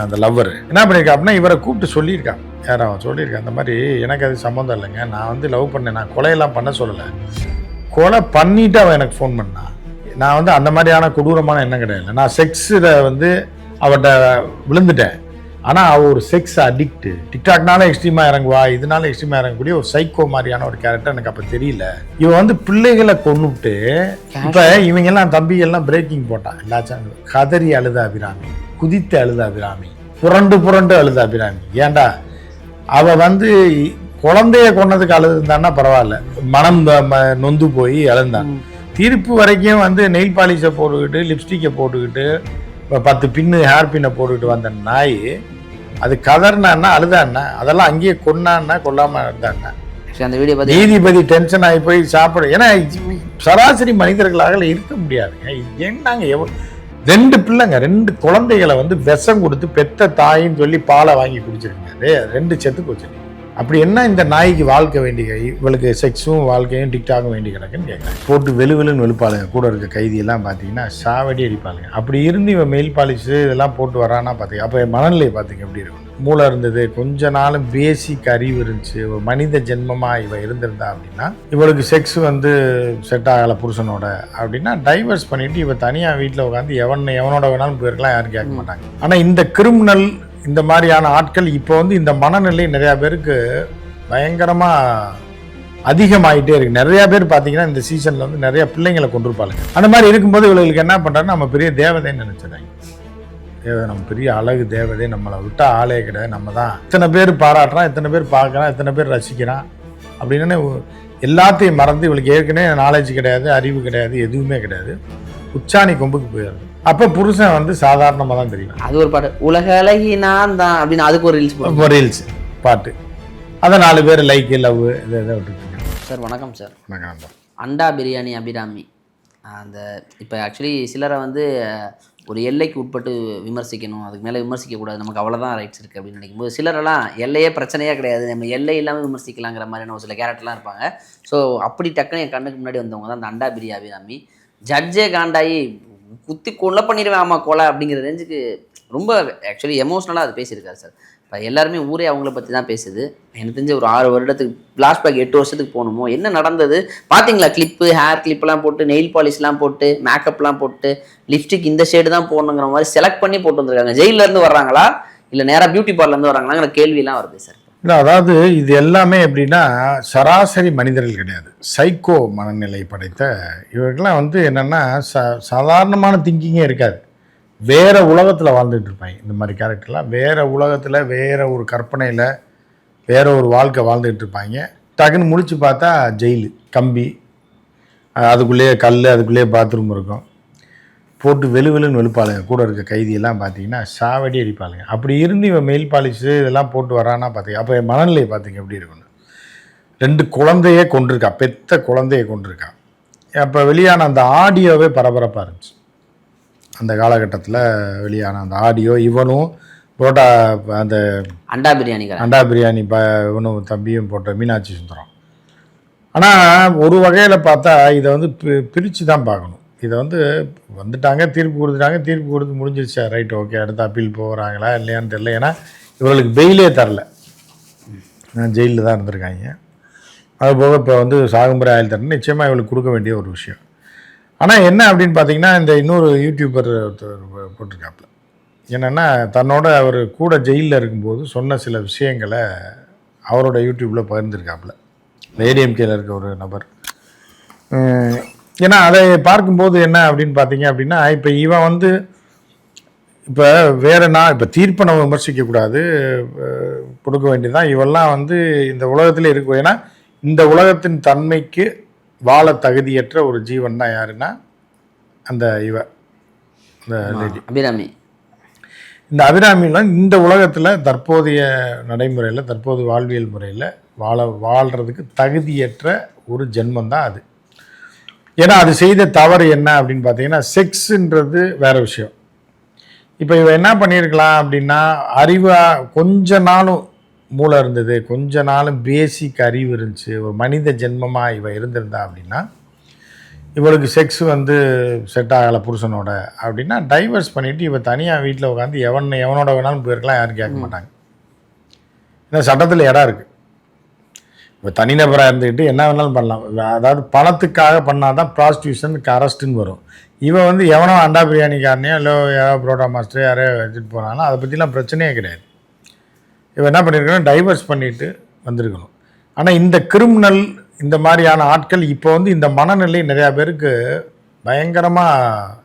அந்த லவ்வர் என்ன பண்ணியிருக்கா அப்படின்னா இவரை கூப்பிட்டு சொல்லியிருக்கான் யார் அவன் சொல்லியிருக்கான் அந்த மாதிரி எனக்கு அது சம்மந்தம் இல்லைங்க. நான் வந்து லவ் பண்ணேன். நான் கொலையெல்லாம் பண்ண சொல்லலை. கொலை பண்ணிட்டு அவன் எனக்கு ஃபோன் பண்ணான் நான் வந்து அந்த மாதிரியான கொடூரமான எண்ணம் கிடையாது. நான் செக்ஸில் வந்து அவட்ட விழுந்துட்டேன். ஆனால் அவள் ஒரு செக்ஸ் அடிக்ட் டிக்டாக்னால எக்ஸ்ட்ரீமாக இறங்குவா. இதனால எக்ஸ்ட்ரீமாக இறங்கக்கூடிய ஒரு சைக்கோ மாதிரியான ஒரு கேரக்டர் எனக்கு அப்போ தெரியல. இவன் வந்து பிள்ளைகளை கொண்டுட்டு இப்போ இவங்கெல்லாம் தம்பிகள்லாம் பிரேக்கிங் போட்டான். எல்லா சேனலும் கதறி அழுத அபிராமி. குதித்து அழுத அபிராமி புரண்டு புரண்டு அழுத அபிராமி ஏன்டா அவ வந்து குழந்தைய கொன்னதுக்கு அழுதுந்தான்னா பரவாயில்ல. மனம் நொந்து போய் அழுந்தான் தீர்ப்பு வரைக்கும் வந்து நெயில் பாலிஷை போட்டுக்கிட்டு லிப்ஸ்டிக்கை போட்டுக்கிட்டு இப்ப பத்து பின்னு ஹேர் பின்னை போட்டுக்கிட்டு வந்த நாய் அது கதர்னான்னா அழுதான்னா அதெல்லாம் அங்கேயே கொன்னான்னா கொல்லாம இருந்தான்னா. அந்த வீடியோ நீதிபதி டென்ஷன் ஆகி போய் சாப்பிட ஏன்னா சராசரி மனிதர்களாக இருக்க முடியாதுங்க. என்னங்க எவ்வளோ ரெண்டு பிள்ளைங்க ரெண்டு குழந்தைகளை வந்து விஷம் கொடுத்து பெத்த தாயின்னு சொல்லி பாலை வாங்கி குடிச்சிருக்காரு ரெண்டு செத்து போச்சு. அப்படி என்ன இந்த நாய்க்கு வாழ்க்கை வேண்டிய இவளுக்கு செக்ஸும் வாழ்க்கையும் டிக்டாக்கும் வேண்டி கிடக்குன்னு கேட்குறேன் போட்டு வெளு வெளுன்னு வெளுப்பாளுங்க. கூட இருக்க கைதியெல்லாம் பார்த்தீங்கன்னா சாவடி அடிப்பாளுங்க. அப்படி இருந்து இவன் மெயில் பாலிஷு இதெல்லாம் போட்டு வரானா பார்த்துக்க அப்போ மனநிலை பார்த்துக்க எப்படி இருக்கும்? மூளை இருந்தது கொஞ்ச நாளும் பேசிக் அறிவு இருந்துச்சு. ஒரு மனித ஜென்மமாக இவன் இருந்திருந்தா அப்படின்னா இவளுக்கு செக்ஸ் வந்து செட் ஆகலை புருஷனோட அப்படின்னா டைவர்ஸ் பண்ணிவிட்டு இவன் தனியாக வீட்டில் உட்காந்து எவன் எவனோட வேணாலும் போயிருக்கலாம் யாரும் கேட்க மாட்டாங்க. ஆனால் இந்த கிரிமினல் இந்த மாதிரியான ஆட்கள் இப்போ வந்து இந்த மனநிலை நிறையா பேருக்கு பயங்கரமாக அதிகமாயிட்டே இருக்கு. நிறையா பேர் பார்த்தீங்கன்னா இந்த சீசனில் வந்து நிறைய பிள்ளைங்களை கொண்டிருப்பாங்க அந்த மாதிரி இருக்கும்போது இவங்களுக்கு என்ன பண்ணுறாங்கன்னா நம்ம பெரிய தேவதைன்னு நினைச்சிடறாங்க. தேவதை நம்ம பெரிய அழகு தேவதை நம்மளை விட்டால் ஆளே கிடையாது. நம்ம தான் இத்தனை பேர் பாராட்டுறான் இத்தனை பேர் பார்க்குறான் இத்தனை பேர் ரசிக்கிறான் அப்படின்னு எல்லாத்தையும் மறந்து இவளுக்கு ஏற்கனவே நாலேஜ் கிடையாது அறிவு கிடையாது எதுவுமே கிடையாது. உச்சாணி கொம்புக்கு போயிடுது அப்போ புருஷன் வந்து சாதாரணமாக தான் தெரியும். அது ஒரு பாட்டு உலக அழகி நான் தான் அப்படின்னு அதுக்கு ஒரு ரீல்ஸ் இப்போ ரீல்ஸ் பாட்டு. அதை நாலு பேர் லைக் லவ் இதை இதை விட்டுருக்காங்க சார் வணக்கம் சார். வணக்கம் அண்டா பிரியாணி அபிராமி. அந்த இப்போ ஆக்சுவலி சிலரை வந்து ஒரு எல்லைக்கு உட்பட்டு விமர்சிக்கணும் அதுக்கு மேலே விமர்சிக்கக்கூடாது நமக்கு அவ்வளோதான் ரைட்ஸ் இருக்குது அப்படின்னு நினைக்கும்போது சிலரெல்லாம் எல்லையே பிரச்சனையே கிடையாது நம்ம எல்லை இல்லாமல் விமர்சிக்கலாங்கிற மாதிரியான ஒரு சில கேரக்டர்லாம் இருப்பாங்க. ஸோ அப்படி டக்குன்னு என் கண்ணுக்கு முன்னாடி வந்தவங்க தான் அந்த அண்டா பிரியா அபிராமி. ஜட்ஜே காண்டாயி குத்தி கொலை பண்ணிடுவேன் ஆமா கொலை அப்படிங்கிற ரேஞ்சுக்கு ரொம்ப ஆக்சுவலி எமோஷ்னலாக அது பேசியிருக்காரு சார். இப்போ எல்லாருமே ஊரே அவங்கள பற்றி தான் பேசுது. எனக்கு தெரிஞ்ச ஒரு ஆறு வருடத்துக்கு ஃப்ளாஷ்பேக் எட்டு வருஷத்துக்கு போகணுமோ? என்ன நடந்தது? பார்த்தீங்களா கிளிப்பு ஹேர் கிளிப்லாம் போட்டு நெயில் பாலிஷ்லாம் போட்டு மேக்கப்லாம் போட்டு லிப்ஸ்டிக் இந்த ஷேடு தான் போடணுங்கிற மாதிரி செலக்ட் பண்ணி போட்டு வந்திருக்காங்க. ஜெயிலேருந்து இருந்து வர்றாங்களா? இல்லை நேராக பியூட்டி பார்லர்லேருந்து வராங்களாங்கிற கேள்விலாம் வருது சார். இல்லை அதாவது இது எல்லாமே எப்படின்னா சராசரி மனிதர்கள் கிடையாது. சைக்கோ மனநிலை படைத்த இவர்கள்லாம் வந்து என்னென்னா ச சாதாரணமான திங்கிங்கே இருக்காது. வேறு உலகத்தில் வாழ்ந்துட்டு இருப்பாங்க. இந்த மாதிரி கேரக்டர்லாம் வேறு உலகத்தில் வேறு ஒரு கற்பனையில் வேறு ஒரு வாழ்க்கை வாழ்ந்துட்டு இருப்பாங்க. டக்குன்னு முடித்து பார்த்தா ஜெயிலு கம்பி. அதுக்குள்ளேயே கல் அதுக்குள்ளேயே பாத்ரூம் இருக்கும். போட்டு வெளு வெளுன்னு வெளுப்பாளுங்க. கூட இருக்க கைதியெல்லாம் பார்த்தீங்கன்னா சாவடி அடிப்பாளுங்க. அப்படி இருந்து இவன் மெயில் பாலிஷு இதெல்லாம் போட்டு வரானா பார்த்தீங்க அப்போ என் மனநிலை பார்த்தீங்க எப்படி இருக்குன்னு ரெண்டு குழந்தையே கொண்டிருக்கா பெத்த குழந்தைய கொண்டிருக்கா அப்போ வெளியான அந்த ஆடியோவே பரபரப்பாக இருந்துச்சு. அந்த காலகட்டத்தில் வெளியான அந்த ஆடியோ இவனும் புரோட்டா அந்த அண்டா பிரியாணிக்காரன். அண்டா பிரியாணி ப இவனும் தம்பியும் போட்ட மீனாட்சி சுந்தரம். ஆனால் ஒரு வகையில் பார்த்தா இதை வந்து பி பிரித்து தான் பார்க்கணும். இதை வந்து வந்துட்டாங்க தீர்ப்பு கொடுத்துட்டாங்க தீர்ப்பு கொடுத்து முடிஞ்சிருச்சா. ரைட் ஓகே அடுத்து அப்பீல் போகிறாங்களா இல்லையான்னு தெரியல. ஏன்னா இவர்களுக்கு பெயிலே தரல. ஜெயிலில் தான் இருந்திருக்காங்க. அதுபோக இப்போ வந்து சாகும்பரை ஆயில் தரணும் நிச்சயமாக இவளுக்கு கொடுக்க வேண்டிய ஒரு விஷயம். ஆனால் என்ன அப்படின்னு பார்த்தீங்கன்னா இந்த இன்னொரு யூடியூபர் ஒருத்தர் போட்டிருக்காப்புல. என்னென்னா தன்னோட அவர் கூட ஜெயிலில் இருக்கும்போது சொன்ன சில விஷயங்களை அவரோட யூடியூப்பில் பகிர்ந்துருக்காப்புல. ஏடிஎம்கேல இருக்க ஒரு நபர். ஏன்னா அதை பார்க்கும்போது என்ன அப்படின்னு பார்த்தீங்க அப்படின்னா இப்போ இவன் வந்து இப்போ வேற நான் இப்போ தீர்ப்பை நம்ம விமர்சிக்கக்கூடாது கொடுக்க வேண்டியதுதான். இவெல்லாம் வந்து இந்த உலகத்தில் இருக்கும் ஏன்னா இந்த உலகத்தின் தன்மைக்கு வாழ தகுதியற்ற ஒரு ஜீவன் தான் யாருன்னா அந்த இவ இந்த லேடி. அபிராமி. இந்த அபிராமிலாம் இந்த உலகத்தில் தற்போதைய நடைமுறையில் தற்போது வாழ்வியல் முறையில் வாழ வாழ்கிறதுக்கு தகுதியற்ற ஒரு ஜென்மம் தான் அது. ஏன்னா அது செய்த தவறு என்ன அப்படின்னு பார்த்தீங்கன்னா செக்ஸுன்றது வேற விஷயம். இப்போ இவ என்ன பண்ணியிருக்கலாம் அப்படின்னா அறிவா கொஞ்ச நாளும் மூளை இருந்தது கொஞ்ச நாளும் பேசிக் அறிவு இருந்துச்சு ஒரு மனித ஜென்மமாக இவ இருந்திருந்தா அப்படின்னா இவளுக்கு செக்ஸ் வந்து செட் ஆகலை புருஷனோட அப்படின்னா டைவர்ஸ் பண்ணிவிட்டு இவ தனியாக வீட்டில் உட்காந்து எவன் எவனோட வேணாலும் போயிருக்கலாம் யாரும் கேட்க மாட்டாங்க. ஏன்னா சட்டத்தில் இடம் இருக்குது இப்போ தனிநபராக இருந்துக்கிட்டு என்ன வேணாலும் பண்ணலாம். அதாவது பணத்துக்காக பண்ணால் தான் ப்ராஸ்டியூஷனுக்கு அரெஸ்ட்டுன்னு வரும். இவன் வந்து எவனோ அண்டா பிரியாணிக்காரனையோ இல்லை யாரோ புரோட்டா மாஸ்டர் யாரையோ வச்சுட்டு போனாலும் அதை பற்றிலாம் பிரச்சனையே கிடையாது. இவன் என்ன பண்ணியிருக்கணும் டைவர்ஸ் பண்ணிட்டு வந்திருக்கணும். ஆனால் இந்த கிரிமினல் இந்த மாதிரியான ஆட்கள் இப்போ வந்து இந்த மனநிலை நிறையா பேருக்கு பயங்கரமாக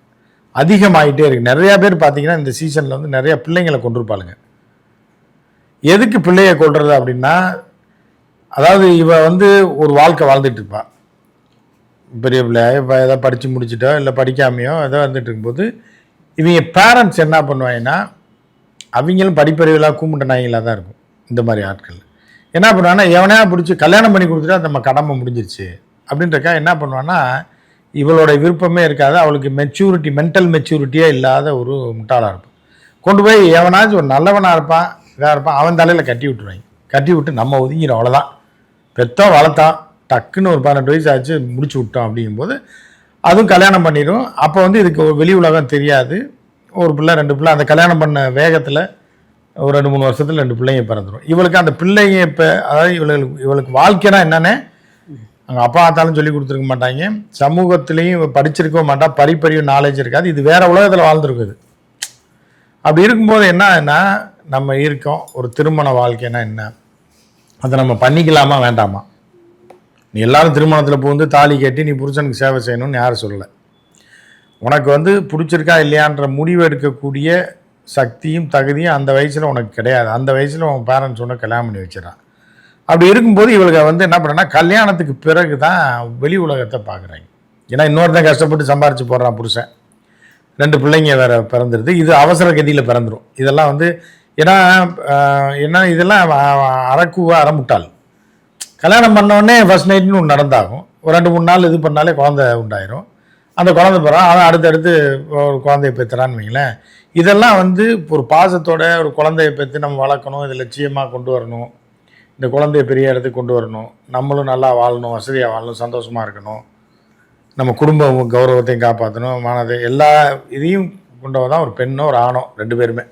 அதிகமாயிட்டே இருக்கு. நிறையா பேர் பார்த்தீங்கன்னா இந்த சீசனில் வந்து நிறைய பிள்ளைங்களை கொண்டிருப்பாளுங்க. எதுக்கு பிள்ளைய கொள்வது அப்படின்னா அதாவது இவ வந்து ஒரு வாழ்க்கை வாழ்ந்துட்டு இருப்பா. பெரிய பிள்ளை இப்போ எதாவது படித்து முடிச்சிட்டோ இல்லை படிக்காமையோ ஏதோ வந்துட்டு இருக்கும்போது இவங்க பேரண்ட்ஸ் என்ன பண்ணுவாங்கன்னா அவங்களும் படிப்பறிவுலாம் கூம்பிட்ட நாய்களாக தான் இருக்கும் இந்த மாதிரி ஆட்கள். என்ன பண்ணுவாங்கன்னா எவனையா பிடிச்சி கல்யாணம் பண்ணி கொடுத்துட்டா நம்ம கடமை முடிஞ்சிருச்சு. அப்படின்றக்கா என்ன பண்ணுவான்னா இவளோட விருப்பமே இருக்காது அவளுக்கு மெச்சூரிட்டி மென்டல் மெச்சூரிட்டியே இல்லாத ஒரு முட்டாளாக இருப்பான். கொண்டு போய் எவனாச்சும் ஒரு நல்லவனாக இருப்பான் இதாக இருப்பான் அவன் தலையில் கட்டி விட்டுருவாங்க. கட்டி விட்டு நம்ம ஒதுங்கிடும் அவ்வளோதான் பெற்றோம் வளர்த்தான். டக்குன்னு ஒரு பன்னெண்டு வயசு ஆச்சு முடிச்சு விட்டோம் அப்படிங்கும்போது அதுவும் கல்யாணம் பண்ணிடும் அப்போ வந்து இதுக்கு வெளி உலகம் தெரியாது. ஒரு பிள்ளை ரெண்டு பிள்ளை அந்த கல்யாணம் பண்ண வேகத்தில் ஒரு ரெண்டு மூணு வருஷத்தில் ரெண்டு பிள்ளைங்க பிறந்துடும் இவளுக்கு அந்த பிள்ளைங்க இப்போ அதாவது இவளுக்கு இவளுக்கு வாழ்க்கைனா என்னன்னு அவங்க அப்பா ஆத்தாலும் சொல்லி கொடுத்துருக்க மாட்டாங்க. சமூகத்துலேயும் இவ மாட்டா பரிப்பறிவு நாலேஜ் இருக்காது. இது வேறு உலகத்தில் வாழ்ந்துருக்குது. அப்படி இருக்கும்போது என்னன்னா நம்ம இருக்கோம். ஒரு திருமண வாழ்க்கைனா என்ன? அதை நம்ம பண்ணிக்கலாமா வேண்டாமா? நீ எல்லாரும் திருமணத்தில் புகுந்து தாலி கட்டி நீ புருஷனுக்கு சேவை செய்யணும்னு யாரும் சொல்லலை. உனக்கு வந்து பிடிச்சிருக்கா இல்லையான்ற முடிவு எடுக்கக்கூடிய சக்தியும் தகுதியும் அந்த வயசில் உனக்கு கிடையாது. அந்த வயசில் உன் பேரண்ட்ஸ் உனக்கு கல்யாணம் பண்ணி வச்சிடறான் அப்படி இருக்கும்போது இவளுக்கு வந்து என்ன பண்ணுறேன்னா கல்யாணத்துக்கு பிறகு தான் வெளி உலகத்தை பார்க்குறாங்க ஏன்னா இன்னொருத்தன் கஷ்டப்பட்டு சம்பாரித்து போடுறான் புருஷன். ரெண்டு பிள்ளைங்க வேறு பிறந்துருது. இது அவசர கதியில் பிறந்துடும் இதெல்லாம் வந்து ஏன்னா என்ன இதெல்லாம் அறக்குவா அறமுட்டாள். கல்யாணம் பண்ணோடனே ஃபஸ்ட் நைட்னு ஒன்று நடந்தாகும். ஒரு ரெண்டு மூணு நாள் இது பண்ணாலே குழந்தை உண்டாயிரும். அந்த குழந்தை பிறகு அவன் அடுத்தடுத்து ஒரு குழந்தைய பெற்றுறான்னு வைங்களேன். இதெல்லாம் வந்து ஒரு பாசத்தோட ஒரு குழந்தைய பெற்று நம்ம வளர்க்கணும் இதை லட்சியமாக கொண்டு வரணும். இந்த குழந்தைய பெரிய இடத்துக்கு கொண்டு வரணும். நம்மளும் நல்லா வாழணும் வசதியாக வாழணும் சந்தோஷமாக இருக்கணும். நம்ம குடும்ப கௌரவத்தையும் காப்பாற்றணும் மானதை எல்லா இதையும் கொண்டவ தான் ஒரு பெண்ணோ ஒரு ஆணோ ரெண்டு பேருமே.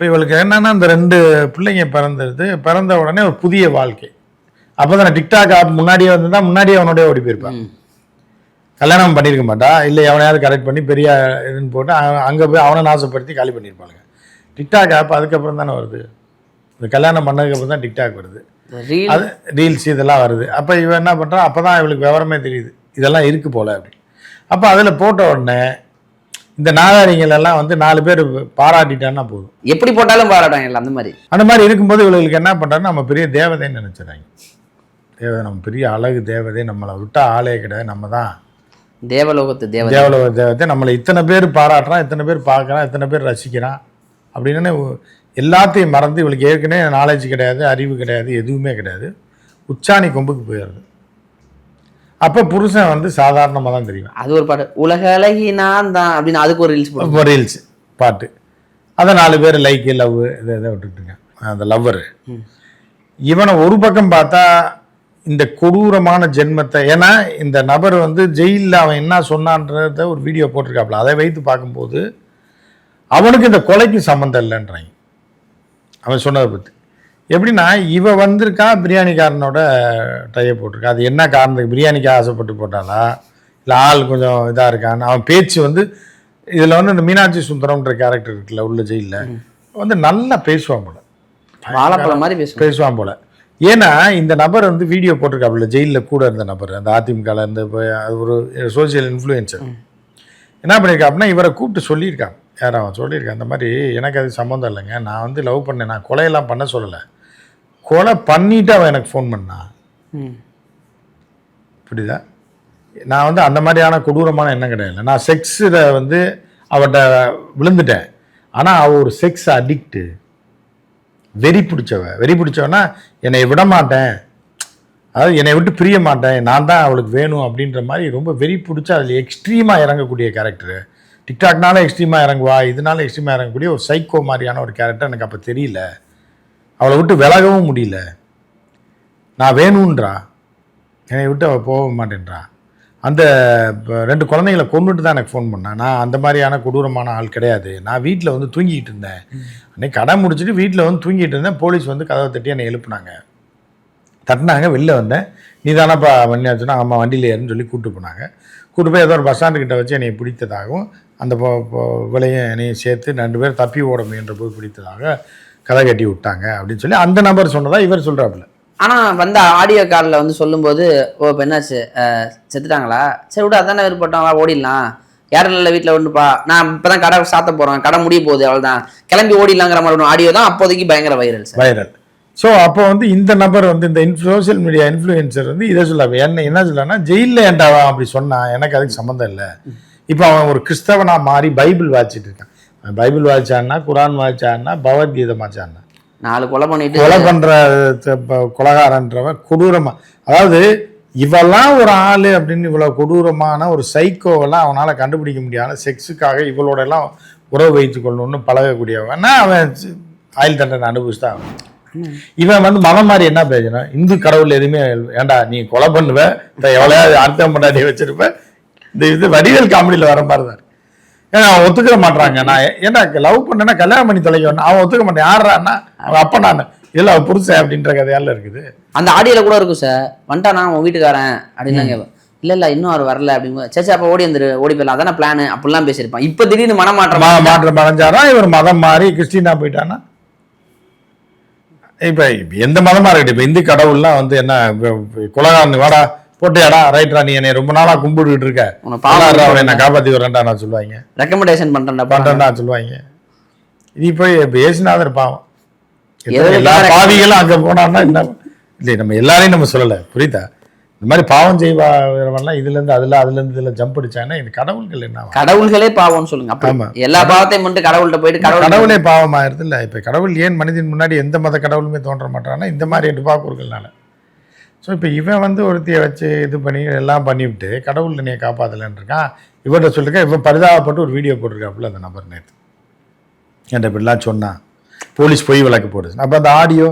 இப்போ இவளுக்கு என்னன்னா இந்த ரெண்டு பிள்ளைங்க பிறந்தது பிறந்த உடனே ஒரு புதிய வாழ்க்கை. அப்போ தானே டிக்டாக் ஆப் முன்னாடியே வந்திருந்தா முன்னாடியே அவனோடய ஓடி போயிருப்பான். கல்யாணம் பண்ணியிருக்க மாட்டா இல்லை எவனையாவது கரெக்ட் பண்ணி பெரிய இதுன்னு போட்டு அங்கே போய் அவனை நாசப்படுத்தி காலி பண்ணியிருப்பாளுங்க டிக்டாக் ஆப் அதுக்கப்புறம் தானே வருது. இந்த கல்யாணம் பண்ணதுக்கப்புறம் தான் டிக்டாக் வருது. அது ரீல்ஸ் இதெல்லாம் வருது. அப்போ இவன் என்ன பண்ணுறான் அப்போ தான் இவளுக்கு விவரமே தெரியுது. இதெல்லாம் இருக்கு போல அப்படி அப்போ அதில் போட்ட உடனே இந்த நாதாரிகள் எல்லாம் வந்து நாலு பேர் பாராட்டிட்டான்னா போதும். எப்படி போட்டாலும் பாராட்டாங்க அந்த மாதிரி. அந்த மாதிரி இருக்கும்போது இவளுக்கு என்ன பண்ணுறாங்கன்னா நம்ம பெரிய தேவதைன்னு நினச்சிடுறாங்க. தேவதை நம்ம பெரிய அழகு தேவதை நம்மளை விட்டா ஆளே கிடையாது நம்ம தான். தேவலோகத்து தேவதை. தேவலோக தேவதை நம்மளை இத்தனை பேர் பாராட்டுறான் இத்தனை பேர் பார்க்குறான் இத்தனை பேர் ரசிக்கிறான் அப்படின்னு எல்லாத்தையும் மறந்து இவளுக்கு ஏற்கனவே நாலேஜ் கிடையாது அறிவு கிடையாது எதுவுமே கிடையாது. உச்சாணி கொம்புக்கு போயிடுது அப்போ புருஷன் வந்து சாதாரணமாக தான் தெரியும். அது ஒரு பாட்டு உலக அழகி நான் தான் அப்படின்னு அதுக்கு ஒரு ரீல்ஸ் போடுவோம் ரீல்ஸ் பாட்டு. அதை நாலு பேர் லைக் லவ் இதை இதை விட்டுட்டுங்க. அந்த லவ்வர் இவனை ஒரு பக்கம் பார்த்தா இந்த கொடூரமான ஜென்மத்தை ஏன்னா இந்த நபர் வந்து ஜெயிலில் அவன் என்ன சொன்னான்றத ஒரு வீடியோ போட்டிருக்காப்புல. அதை வைத்து பார்க்கும்போது அவனுக்கு இந்த கொலைக்கு சம்மந்தம் இல்லைன்றாங்க. அவன் சொன்னதை பற்றி எப்படின்னா இவ வந்திருக்கா பிரியாணிக்காரனோட டைய போட்டிருக்கா. அது என்ன காரணத்துக்கு பிரியாணிக்கு ஆசைப்பட்டு போட்டாளா இல்லை ஆள் கொஞ்சம் இதாக இருக்கான்னு. அவன் பேச்சு வந்து இதில் வந்து இந்த மீனாட்சி சுந்தரம்ன்ற கேரக்டர் இருக்குல்ல உள்ள ஜெயிலில் வந்து நல்லா பேசுவான் போல. வாழைப்பழம் மாதிரி பேசுவான். போல. ஏன்னா இந்த நபர் வந்து வீடியோ போட்டிருக்காப்புல ஜெயிலில் கூட இருந்த நபர் அந்த அதிமுகவில் அது ஒரு சோசியல் இன்ஃப்ளூயன்சர் என்ன பண்ணியிருக்காப்புனா இவரை கூப்பிட்டு சொல்லியிருக்கான். யார் அவன் சொல்லியிருக்கான்? இந்த மாதிரி எனக்கு அது சம்மந்தம் இல்லைங்க. நான் வந்து லவ் பண்ணேன். நான் கொலையெல்லாம் பண்ண சொல்லலை. கொலை பண்ணிட்டு அவன் எனக்கு ஃபோன் பண்ணான். புரியுதா? நான் வந்து அந்த மாதிரியான கொடூரமான எண்ணம் கிடையாது. நான் செக்ஸில் வந்து அவட்ட விழுந்துட்டேன். ஆனால் அவள் ஒரு செக்ஸ் அடிக்ட்டு வெறி பிடிச்சவ. வெறி பிடிச்சவனா என்னை விட மாட்டேன். அதாவது என்னை விட்டு பிரிய மாட்டேன். நான் தான் அவளுக்கு வேணும் அப்படின்ற மாதிரி ரொம்ப வெறி பிடிச்சி அதில் எக்ஸ்ட்ரீமாக இறங்கக்கூடிய கேரக்டரு டிக்டாக்னால எக்ஸ்ட்ரீமாக இறங்குவா இதனால எக்ஸ்ட்ரீமாக இறங்கக்கூடிய ஒரு சைக்கோ மாதிரியான ஒரு கேரக்டர் எனக்கு அப்போ தெரியல. அவளை விட்டு விலகவும் முடியல. நான் வேணுன்றா என்னை விட்டு அவள் போக மாட்டேன்றா. அந்த ரெண்டு குழந்தைங்களை கொண்டுட்டு தான் எனக்கு ஃபோன் பண்ணேன் நான் அந்த மாதிரியான கொடூரமான ஆள் கிடையாது. நான் வீட்டில் வந்து தூங்கிட்டு இருந்தேன். அன்னைக்கு கடை முடிச்சுட்டு வீட்டில் வந்து தூங்கிட்டு இருந்தேன். போலீஸ் வந்து கதவை தட்டி என்னை எழுப்புனாங்க. தட்டினாங்க வெளில வந்தேன். நீ தானப்பா வண்டியாச்சுன்னா ஆமாம் வண்டியில் ஏறுன்னு சொல்லி கூப்பிட்டு போனாங்க. கூட்டு போய் ஏதோ ஒரு பஸ் ஸ்டாண்டு கிட்ட வச்சு என்னை பிடித்ததாகவும் அந்த விலையும் என்னையும் சேர்த்து ரெண்டு பேர் தப்பி ஓட முயன்ற போய் பிடித்ததாக கதை கட்டி விட்டாங்க அப்படின்னு சொல்லி அந்த நபர் சொன்னதா இவர் சொல்கிறாப்புல ஆனா வந்த ஆடியோ காலில் வந்து சொல்லும்போது ஓ இப்போ என்னாச்சு? செத்துட்டாங்களா? சரி விடு அதானே விருப்பட்டோம் ஓடிடலாம். யாரும் இல்லை வீட்டில் ஒன்றுப்பா நான் இப்போ தான் கடை சாத்த போகிறேன் கடை முடிய போகுது அவ்வளோதான் கிளம்பி ஓடிடலாங்கிற மாதிரி ஆடியோ தான் அப்போதைக்கு பயங்கர வைரல் வைரல் ஸோ அப்போ வந்து இந்த நபர் வந்து இந்த சோஷியல் மீடியா இன்ஃப்ளூயன்சர் வந்து இதை சொல்லாம என்ன என்ன சொல்லான்னா ஜெயிலில் ஏண்டாவா அப்படி சொன்னான் எனக்கு அதுக்கு சம்மந்தம் இல்லை. இப்போ அவன் ஒரு கிறிஸ்தவனா மாறி பைபிள் வாசிச்சுட்டு இருக்கான். பைபிள் வாசிச்சான்னா குரான் வாசிச்சான்னா பகவத்கீதை வாசிச்சான்னா. நாலு கொலை பண்ணிட்டு கொலை பண்ற த- ப- கொலைகாரன்றவன் கொடூரமா. அதாவது இவெல்லாம் ஒரு ஆளு அப்படின்னு இவ்வளவு கொடூரமான ஒரு சைக்கோவெல்லாம் அவனால கண்டுபிடிக்க முடியாத. செக்ஸுக்காக இவளோட எல்லாம் உறவு வைத்துக் கொள்ளணும்னு பழகக்கூடியவன்னா அவன் ஆயுள் தண்டனை அனுபவிச்சு தான். இவன் வந்து மதம் மாதிரி என்ன பிரயோஜனம் இந்து கடவுள் எதுவுமே ஏன்டா நீ கொலை பண்ணுவ? இந்த எவ்வளவு அர்த்தம் பண்ணாடி வச்சிருப்ப? இந்த இது வடிவேல் காமெடியில் வர மாதிரி தான். ஏன்னா அவன் ஒத்துக்க மாட்டாங்க நான் ஏன்னா லவ் பண்ணேன்னா கல்யாணம் பண்ணி தொலைக்கணும் அவன் ஒத்துக்க மாட்டேன். யாருறான்னா அவன் அப்ப நான். இல்லை அவன் புருஷன் அப்படின்ற கதையால இருக்குது. அந்த ஆடியோல கூட இருக்கும் சார் வந்துட்டானா உன் வீட்டுக்காரன் அப்படின்னாங்க இல்ல இல்ல இன்னும் அவர் வரல அப்படிங்கும்போது சேச்சா அப்ப ஓடி வந்துரு ஓடி போயிடலாம். அதான பிளான் அப்படிலாம் பேசியிருப்பான். இப்போ திடீர்னு மனமாற்றம் மாற்றம் அடைஞ்சாரா? இவர் மதம் மாறி கிறிஸ்டினா போயிட்டானா? இப்ப எந்த மதமா இருக்கட்டும். இப்ப இந்து கடவுள்லாம் வந்து என்ன குலகாரன் வாடா போட்டியாடா ரைட்ரா நீ என்னை ரொம்ப நாளா கும்பிட்டுக்கிட்டு இருக்க. பாலாடுறா, அவனை நான் காப்பாத்தி வரேன்டா நான் சொல்லுவாங்க. ரெக்கமெண்டேஷன் பண்றேன்டா பண்றேன்டா சொல்லுவாங்க. இது போய் ஏசுநாதர் பாவம். எல்லா பாவிகளும் அங்க போனான்னா என்ன? இல்லை நம்ம எல்லாரையும் நம்ம சொல்லல புரியுதா? இந்த மாதிரி பாவம் இருந்து அதுல அதுல இருந்து இதுல ஜம்ப் அடிச்சாங்கன்னா இது கடவுள்கள் என்ன? கடவுள்களே பாவம்னு சொல்லுங்க ஆமா. எல்லா பாவத்தையும் மட்டும் கடவுள்கிட்ட போயிட்டு கடவுள் கடவுளே பாவமாயிருது இல்ல இப்ப கடவுள் ஏன் மனிதன் முன்னாடி எந்த மத கடவுளுமே தோன்ற மாட்டான்னா இந்த மாதிரி டுபாக்கூர்கள்னால ஸோ இப்போ இவன் வந்து ஒருத்தியை வச்சு இது பண்ணி எல்லாம் பண்ணிவிட்டு கடவுள் என்னைய காப்பாத்தலைன்னு இருக்கான். இவர்கிட்ட சொல்லிருக்கேன் இவன் பரிதாபப்பட்டு ஒரு வீடியோ போட்டிருக்காப்புல அந்த நபர் நேற்று என்கிட்ட இப்படிலாம் சொன்னான் போலீஸ் பொய் வழக்கு போடுது. அப்போ அந்த ஆடியோ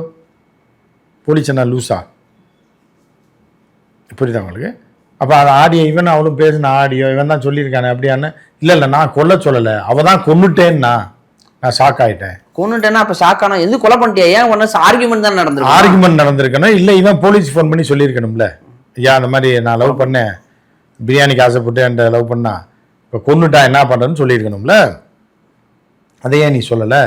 போலீஸ் என்ன லூசா? புரியுதா உங்களுக்கு? அப்போ அந்த ஆடியோ இவன் அவளும் பேசின ஆடியோ இவன் தான் சொல்லியிருக்கானே அப்படியான்னு. இல்லை இல்லை நான் கொல்ல சொல்லலை. அவள் தான் கொண்டுட்டேன்னா நான் ஷாக் ஆயிட்டேன். கொண்டுட்டேன்னா அப்ப ஷாக்கானா எது கொலை பண்ணிட்டியா? ஏன் ஒன்னு ஆர்குமெண்ட் தான் நடந்திருக்கு ஆர்குமெண்ட் நடந்திருக்கணும். இல்லை இவன் போலீஸ் ஃபோன் பண்ணி சொல்லியிருக்கணும்ல. ஐயா அந்த மாதிரி நான் லவ் பண்ணேன். பிரியாணிக்கு ஆசைப்பட்டு என்கிட்ட லவ் பண்ணா. இப்போ கொன்னுட்டா என்ன பண்ணுறேன்னு சொல்லியிருக்கணும்ல. அதை ஏன் நீ சொல்லலை.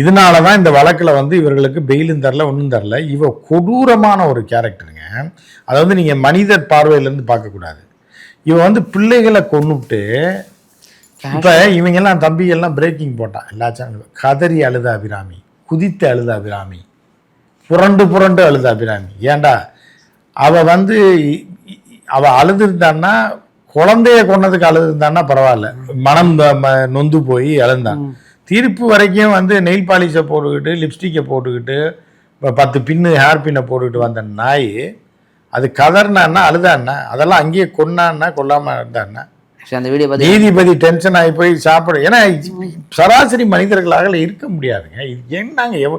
இதனால தான் இந்த வழக்கில் வந்து இவர்களுக்கு பெயிலும் தரல ஒன்றும் தரல. இவ கொடூரமான ஒரு கேரக்டருங்க அதை வந்து நீங்கள் மனிதர் பார்வையிலேருந்து பார்க்கக்கூடாது. இவ வந்து பிள்ளைகளை கொன்னுட்டு இப்போ இவங்கெல்லாம் தம்பிகள்லாம் பிரேக்கிங் போட்டான். எல்லா சேனலும் கதறி அழுத அபிராமி. குதித்து அழுத அபிராமி. புரண்டு புரண்டு அழுத அபிராமி. ஏன்டா? அவ வந்து இ- இ- அவ அழுதுருந்தான்னா குழந்தைய கொன்னதுக்கு அழுதுருந்தான்னா பரவாயில்ல. மனம் நொந்து போய் அழுந்தான். தீர்ப்பு வரைக்கும் வந்து நெயில் பாலிஷை போட்டுக்கிட்டு லிப்ஸ்டிக்கை போட்டுக்கிட்டு இப்ப பத்து பின்னு ஹேர் பின்னை போட்டுக்கிட்டு வந்த நாய் அது கதர்னான்னா அழுதான்னா அதெல்லாம் அங்கேயே கொன்னான்னா கொல்லாம இருந்தான்னா சரி அந்த வீடியோ பார்த்து நீதிபதி டென்ஷன் ஆகி போய் சாப்பிட ஏன்னா சராசரி மனிதர்களாக இருக்க முடியாதுங்க இது என்னங்க எவ்வ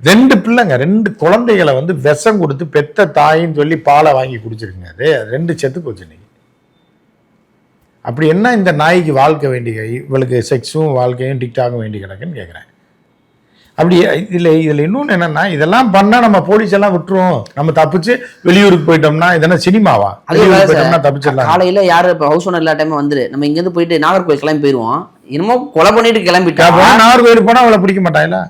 ரெண்டு பிள்ளைங்க ரெண்டு குழந்தைகளை வந்து விஷம் கொடுத்து பெத்த தாயின்னு சொல்லி பாலை வாங்கி குடிச்சிருக்குங்க. அது ரெண்டு செத்து போச்சு இன்னைக்கு. அப்படி என்ன இந்த நாய்க்கு வாழ்க்கை வேண்டி இவளுக்கு செக்ஸும் வாழ்க்கையும் டிக்டாகும் வேண்டி கிடக்குன்னு கேட்குறேன் அப்படி இதில் இதில் இன்னொன்று என்னன்னா இதெல்லாம் பண்ணால் நம்ம போலீஸ் எல்லாம் விட்டுருவோம் நம்ம தப்பிச்சு வெளியூருக்கு போயிட்டோம்னா இதெல்லாம் சினிமாவா? போயிட்டோம்னா. தப்பிச்சிடலாம். காலையில யாரு இப்போ ஹவுஸ் ஓனர் எல்லா டைமும் வந்துரு. நம்ம இங்க இருந்து போயிட்டு நாகர்கோவில் கிளம்பி போயிருவோம். என்னமோ கொலை பண்ணிட்டு கிளம்பிட்டா. நாகர்கோயில் போனா அவளை பிடிக்க மாட்டாங்களா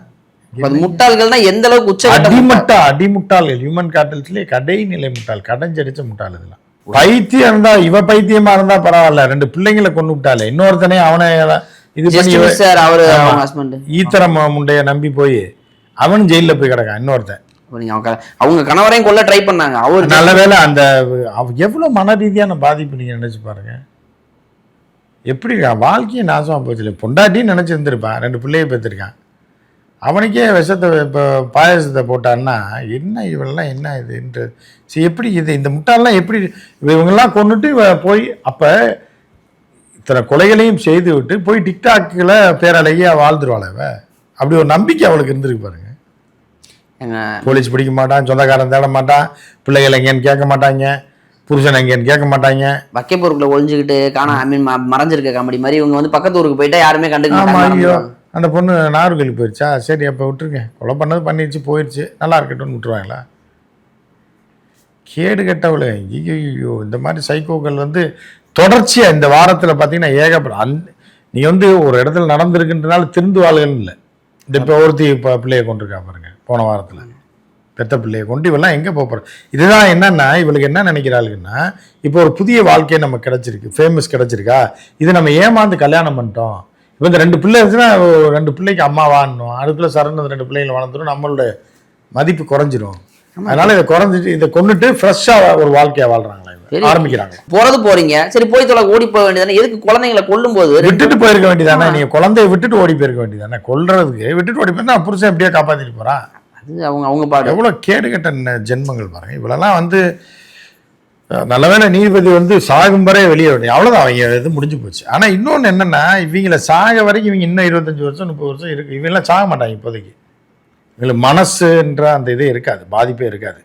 அப்ப அது முட்டாள்கள்னா எந்த அளவுக்கு உச்சகட்ட அடிமுட்டா அடிமுட்டாள்கள் ஹியூமன் காட்டல்ஸ்லயே கடைநிலை முட்டாள் கடைஞ்சடிச்ச முட்டாள் இதெல்லாம். பைத்தியம் இருந்தா இவ பைத்தியமா இருந்தா பரவாயில்ல. ரெண்டு பிள்ளைங்களை கொண்டு விட்டாலே. இன்னொருத்தனே அவனை இது பண்ணி சார் அவரு ஈத்தரம் முண்டைய நம்பி போய் அவன் ஜெயில்ல போய் கிடக்கான் இன்னொருத்தன். அவங்க கணவரையும் கொல்ல ட்ரை பண்ணாங்க. அவர் நல்ல வேளை அந்த எவ்வளவு மன ரீதியான பாதிப்பு நீங்க நினைச்சு பாருங்க. எப்படி வாழ்க்கையை நாசமா போச்சு பொண்டாட்டின்னு நினைச்சிருந்திருப்பான் ரெண்டு பிள்ளைய பெற்றிருக்கான். அவனுக்கே விஷத்தை இப்போ பாயசத்தை போட்டான்னா என்ன இவெல்லாம் என்ன இதுன்ட்டு சரி எப்படி இது? இந்த முட்டாள்லாம் எப்படி இவங்கெல்லாம் கொண்டுட்டு போய் அப்போ இத்தனை கொலைகளையும் செய்து விட்டு போய் டிக்டாக்கில் பேரழகியா வாழ்ந்துருவாள் இவ? அப்படி ஒரு நம்பிக்கை அவளுக்கு இருந்திருக்கு பாருங்க. போலீஸ் பிடிக்க மாட்டான் சொந்தக்காரன் தேட மாட்டான் பிள்ளைகள் எங்கேன்னு கேட்க மாட்டாங்க புருஷன் எங்கேன்னு கேட்க மாட்டாங்க. வக்கைப்பொருட்களை ஒளிஞ்சுக்கிட்டு காணா ஐ மீன் மறைஞ்சிருக்க காமெடி மாதிரி இவங்க வந்து பக்கத்து ஊருக்கு போயிட்டா யாருமே கண்டுக்க மாட்டாங்க. அந்த பொண்ணு நாகர்கோவில் போயிடுச்சா சரி அப்போ விட்டுருங்க. கொலை பண்ணது பண்ணிடுச்சு போயிடுச்சு நல்லா இருக்கட்டும்னு விட்டுருவாங்களா? கேடு கெட்டவளே. ஐயோ இந்த மாதிரி சைக்கோக்கள் வந்து தொடர்ச்சியாக இந்த வாரத்தில் பார்த்தீங்கன்னா ஏகப்படும் அந் நீ வந்து ஒரு இடத்துல நடந்திருக்குன்றனால திருந்துவாள்கள் இல்லை. இந்த இப்போ ஒருத்தி இப்போ பிள்ளையை கொண்டிருக்கா பாருங்க போன வாரத்தில். பெத்த பிள்ளையை கொண்டு இவெல்லாம் எங்கே போகிறோம் இதுதான் என்னன்னா இவளுக்கு என்ன நினைக்கிறாளுங்கன்னா இப்போ ஒரு புதிய வாழ்க்கை நமக்கு கிடைச்சிருக்கு ஃபேமஸ் கிடைச்சிருக்கா இது நம்ம ஏமாந்து கல்யாணம் பண்ணிட்டோம். இப்போ இந்த ரெண்டு பிள்ளை இருந்துச்சுன்னா ஒரு ரெண்டு பிள்ளைக்கு அம்மா வாழணும் அதுக்குள்ளே சரணது ரெண்டு பிள்ளைகள் வளர்ந்துடும் நம்மளோட மதிப்பு குறைஞ்சிரும். அதனால இதை குறைஞ்சிட்டு இதை கொண்டுட்டு ஃப்ரெஷ்ஷாக ஒரு வாழ்க்கையை சரி. ஆரம்பிக்கிறாங்க. போறது போறீங்க. சரி போய் தொலை ஓடி போக வேண்டியதானே எதுக்கு குழந்தைங்களை கொல்லும் போது விட்டுட்டு போயிருக்க வேண்டியதானே நீங்க குழந்தைய விட்டுட்டு ஓடி போயிருக்க வேண்டியதானே கொல்றதுக்கு விட்டுட்டு ஓடி போயிருந்தா புருஷன் எப்படியா காப்பாத்திட்டு போறான் அது அவங்க அவங்க பாடு. எவ்வளவு கேடுகட்ட ஜென்மங்கள் பாருங்க. இவ்வளெல்லாம் வந்து நல்லவேளை நீதிபதி வந்து சாகும் வரை வெளியே விட அவ்வளவுதான் அவங்க இது முடிஞ்சு போச்சு. ஆனா இன்னொன்னு என்னன்னா இவங்கள சாக வரைக்கும் இவங்க இன்னும் இருபத்தஞ்சு வருஷம் முப்பது வருஷம் இருக்கு. இவங்கெல்லாம் சாக மாட்டாங்க இப்போதைக்கு. இவங்களுக்கு மனசுன்ற அந்த இதே இருக்காது பாதிப்பே இருக்காது.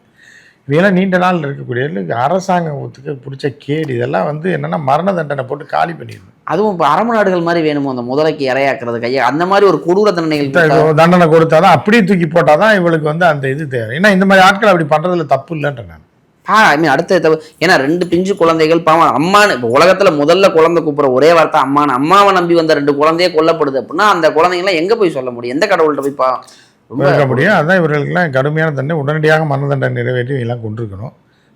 இவங்கெல்லாம் நீண்ட நாள் இருக்கக்கூடிய அரசாங்கத்துக்கு பிடிச்ச கேடு. இதெல்லாம் வந்து என்னன்னா மரண தண்டனை போட்டு காலி பண்ணிடணும் அதுவும் இப்போ அரபு நாடுகள் மாதிரி வேணுமோ அந்த முதலைக்கு இரையாக்குறது கையை அந்த மாதிரி ஒரு கொடூர தண்டனைகள் தண்டனை கொடுத்தாதான் அப்படியே தூக்கி போட்டாதான் இவளுக்கு வந்து அந்த இது தேவை. ஏன்னா இந்த மாதிரி ஆட்கள் அப்படி பண்றதுல தப்பு இல்லைன்ற நான். ஆ ஐ மீன் அடுத்த தவிர ஏன்னா ரெண்டு பிஞ்சு குழந்தைகள் பாவம் அம்மானு இப்போ உலகத்துல முதல்ல குழந்தை கூப்பிடுற ஒரே வார்த்தை அம்மானு அம்மாவை நம்பி வந்த ரெண்டு குழந்தையே கொல்லப்படுது அப்படின்னா அந்த குழந்தைங்களாம் எங்க போய் சொல்ல முடியும்? எந்த கடவுள்கிட்ட போய் பா ரொம்ப இருக்க முடியும். அதான் இவர்களுக்கெல்லாம் கடுமையான தண்டனை உடனடியாக மரண தண்டனை நிறைவேற்றி இவங்கெல்லாம் கொண்டிருக்கணும்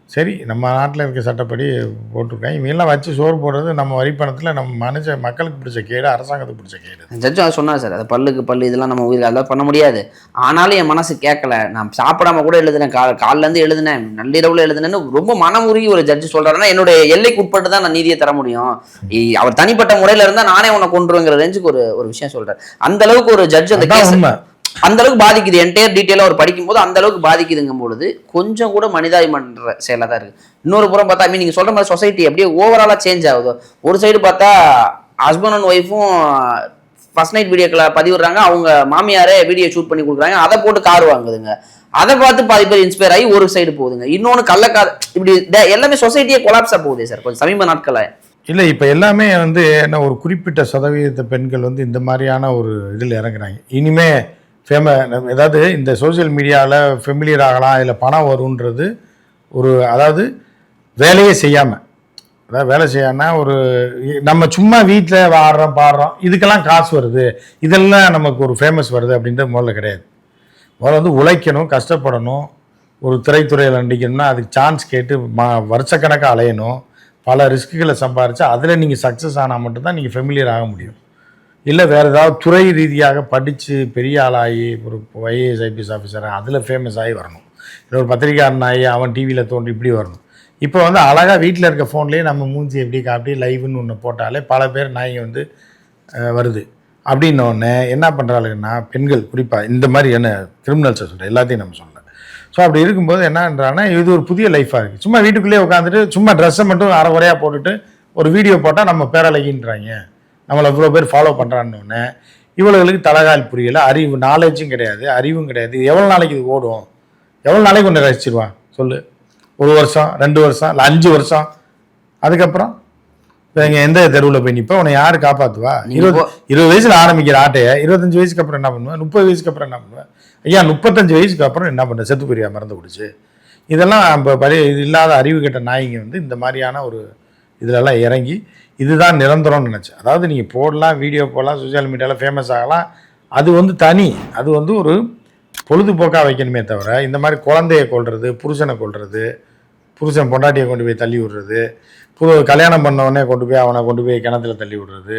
சரி நம்ம நாட்டில் இருக்க சட்டப்படி போட்டிருக்காங்க இவங்கெல்லாம் வச்சு சோறு போடுறது நம்ம வரி பணத்தில் நம்ம மனுஷ மக்களுக்கு பிடிச்ச கேடு அரசாங்கத்துக்கு பிடிச்ச கேடு. ஜட்ஜும் அதை சொன்னார் சார். அது பல்லுக்கு பல்லு இதெல்லாம் நம்ம உயிர் அதெல்லாம் பண்ண முடியாது. ஆனாலும் என் மனசு கேட்கல. நான் சாப்பிடாம கூட எழுதுனேன். கா காலிலேருந்து எழுதுனேன். நள்ளிரவுல எழுதுனேன்னு ரொம்ப மனமுருகி ஒரு ஜட்ஜு சொல்றாருன்னா என்னுடைய எல்லைக்கு உட்பட்டு தான் நான் நீதியை தர முடியும். அவர் தனிப்பட்ட முறையில இருந்தா நானே உன்னை கொண்டுருங்கிற ரேஞ்சுக்கு ஒரு ஒரு விஷயம் சொல்றாரு. அந்த அளவுக்கு ஒரு ஜட்ஜ் அந்த அந்த அளவுக்கு பாதிக்குது என்டையர் டீட்டெயிலாக அவர் படிக்கும்போது அந்த அளவுக்கு பாதிக்குதுங்கும் பொழுது கொஞ்சம் கூட மனிதாபிமன்ற செயலாக தான் இருக்கு. இன்னொரு புறம் பார்த்தா ஐ மீன் நீங்கள் சொல்ற மாதிரி சொசைட்டி அப்படியே ஓவராலாக சேஞ்ச் ஆகுது ஒரு சைடு பார்த்தா ஹஸ்பண்ட் அண்ட் ஒய்ஃபும் ஃபர்ஸ்ட் நைட் வீடியோக்களை பதிவிடுறாங்க. அவங்க மாமியாரே வீடியோ ஷூட் பண்ணி கொடுக்குறாங்க. அதை போட்டு கார் வாங்குதுங்க. அதை பார்த்து பாதி பேர் இன்ஸ்பயர் ஆகி ஒரு சைடு போகுதுங்க. இன்னொன்று கள்ளக்காத இப்படி எல்லாமே சொசைட்டியே கொலாப்ஸாக போகுது சார் கொஞ்சம் சமீப நாட்களாக. இல்லை இப்போ எல்லாமே வந்து என்ன ஒரு குறிப்பிட்ட சதவீதத்தை பெண்கள் வந்து இந்த மாதிரியான ஒரு இதில் இறங்குறாங்க. இனிமே ஃபேம ஏதாவது இந்த சோஷியல் மீடியாவில் ஃபெமிலியர் ஆகலாம் இதில் பணம் வருன்றது ஒரு அதாவது வேலையே செய்யாமல் அதாவது வேலை செய்யாமல் ஒரு நம்ம சும்மா வீட்டில் ஆடுறோம் பாடுறோம் இதுக்கெல்லாம் காசு வருது. இதெல்லாம் நமக்கு ஒரு ஃபேமஸ் வருது அப்படின்றது முதல்ல கிடையாது. முதல்ல வந்து உழைக்கணும் கஷ்டப்படணும். ஒரு திரைத்துறையில் நடிக்கணும்னா அதுக்கு சான்ஸ் கேட்டு மா வருஷக்கணக்காக அலையணும். பல ரிஸ்க்குகளை சம்பாரிச்சு அதில் நீங்கள் சக்ஸஸ் ஆனால் மட்டும்தான் நீங்கள் ஃபெமிலியர் ஆக முடியும். இல்லை வேறு ஏதாவது துறை ரீதியாக படித்து பெரிய ஆளாகி ஒரு ஐஏஎஸ் ஐபிஎஸ் ஆஃபீஸர் அதில் ஃபேமஸ் ஆகி வரணும். இல்லை ஒரு பத்திரிக்காரன் ஆகி அவன் டிவியில் தோன்றி இப்படி வரணும். இப்போ வந்து அழகாக வீட்டில் இருக்க ஃபோன்லேயே நம்ம மூஞ்சி எப்படி காப்பி லைவ்னு ஒன்று போட்டாலே பல பேர் நாய்ங்க வந்து வருது. அப்படின்னோடனே என்ன பண்ணுறாளுங்கன்னா பெண்கள் குறிப்பாக இந்த மாதிரி என்ன கிரிமினல்ஸை சொல்கிறேன் எல்லாத்தையும் நம்ம சொல்லலை. ஸோ அப்படி இருக்கும்போது என்னன்றாங்கன்னா இது ஒரு புதிய லைஃபாக இருக்குது சும்மா வீட்டுக்குள்ளேயே உட்காந்துட்டு சும்மா ட்ரெஸ்ஸை மட்டும் அரை குறையாக போட்டுட்டு ஒரு வீடியோ போட்டால் நம்ம பேரழகின்றாங்க. நம்மளை இவ்வளோ பேர் ஃபாலோ பண்ணுறான்னொன்னே இவளுகளுக்கு தலகால் புரியல அறிவு நாலேஜும் கிடையாது அறிவும் கிடையாது. எவ்வளோ நாளைக்கு இது ஓடும்? எவ்வளோ நாளைக்கு ஒன்று ரசிச்சிருவான் சொல்லு. ஒரு வருஷம் ரெண்டு வருஷம் இல்லை அஞ்சு வருஷம். அதுக்கப்புறம் இப்போ இங்கே எந்த தெருவில் போய் நிற்ப உன்னை யார் காப்பாற்றுவா இருபது இருபது வயசில் ஆரம்பிக்கிற ஆட்டையை இருபத்தஞ்சு வயசுக்கு அப்புறம் என்ன பண்ணுவேன் முப்பது வயசுக்கு அப்புறம் என்ன பண்ணுவேன் ஐயா முப்பத்தஞ்சு வயசுக்கு அப்புறம் என்ன பண்ணுற செத்து போறியா மறந்து குடிச்சு இதெல்லாம் இப்போ பழைய இது இல்லாத அறிவு கெட்ட நாய்ங்க வந்து இந்த மாதிரியான ஒரு இதிலெல்லாம் இறங்கி இதுதான் நிரந்தரம்னு நினச்சேன். அதாவது நீங்கள் போடலாம் வீடியோ போடலாம் சோஷியல் மீடியாவில் ஃபேமஸ் ஆகலாம். அது வந்து தனி. அது வந்து ஒரு பொழுதுபோக்காக வைக்கணுமே தவிர இந்த மாதிரி குழந்தைய கொள்வது புருஷனை கொள்வது புருஷன் பொண்டாட்டியை கொண்டு போய் தள்ளி விடுறது புது கல்யாணம் பண்ணவொடனே கொண்டு போய் அவனை கொண்டு போய் கிணத்துல தள்ளி விடுறது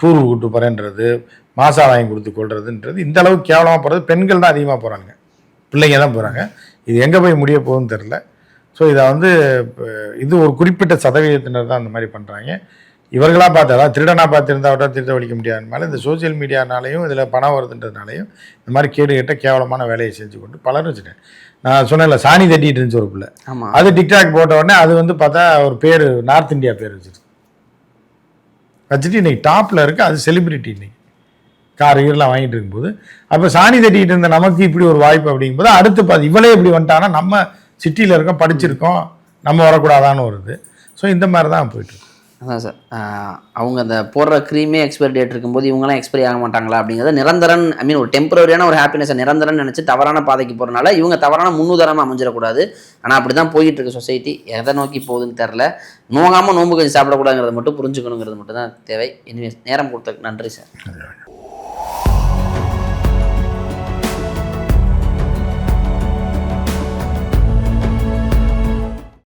டூர் கூட்டு போகிறேன்றது மாசா வாங்கி கொடுத்து கொள்றதுன்றது இந்த அளவுக்கு கேவலமாக போகிறது பெண்கள் தான் அதிகமாக போகிறாங்க பிள்ளைங்க தான் போகிறாங்க இது எங்கே போய் முடிய போகுதுன்னு தெரில ஸோ இதை வந்து இது ஒரு குறிப்பிட்ட சதவீதத்தினர் தான் அந்த மாதிரி பண்ணுறாங்க இவர்களாக பார்த்து அதாவது திருடனாக பார்த்து இருந்தால் விட்டா திருட வலிக்க முடியாதுனால இந்த சோஷியல் மீடியானாலையும் இதில் பணம் வருதுன்றதுனாலையும் இந்த மாதிரி கேடு கெட்ட கேவலமான வேலையை செஞ்சு கொண்டு பலரும் வச்சுட்டேன் நான் சொன்னேன்ல சாணி தட்டிட்டு இருந்துச்சு ஒரு பிள்ளை. அது டிக்டாக் போட்ட உடனே அது வந்து பார்த்தா ஒரு பேர் நார்த் இந்தியா பேர் வச்சிருக்கு. வச்சுட்டு இன்னைக்கு டாப்பில் இருக்கு அது செலிபிரிட்டி இன்னைக்கு. கார் கீரெலாம் வாங்கிட்டு இருக்கும்போது அப்போ சாணி தட்டிட்டு இருந்த நமக்கு இப்படி ஒரு வாய்ப்பு அப்படிங்கும்போது அடுத்து பார்த்து இவளே இப்படி வந்துட்டானா நம்ம சிட்டியில் இருக்கோம் படிச்சிருக்கோம் நம்ம வரக்கூடாதான்னு வருது ஸோ இந்த மாதிரி தான் போயிட்டுருக்கு அதான் சார். அவங்க அந்த போடுற க்ரீமே எக்ஸ்பைரி டேட் இருக்கும்போது இவங்கெல்லாம் எக்ஸ்பைரி ஆக மாட்டாங்களா அப்படிங்கிறத நிரந்தரன் ஐ மீன் ஒரு டெம்பரரியான ஒரு ஹாப்பினஸை நிரந்தரன் நினச்சி தவறான பாதைக்கு போகிறனால இவங்க தவறான முன்னுதாரணமாக அமைஞ்சிடக்கூடாது. ஆனால் அப்படி தான் போயிட்டு சொசைட்டி எதை நோக்கி போகுதுன்னு தெரில நோகாமல் நோம்பு கஞ்சி சாப்பிடக்கூடாதுங்கிறத மட்டும் புரிஞ்சுக்கணுங்கிறது மட்டும் தான் தேவை. இனிமேல் நேரம் கொடுத்த நன்றி சார்.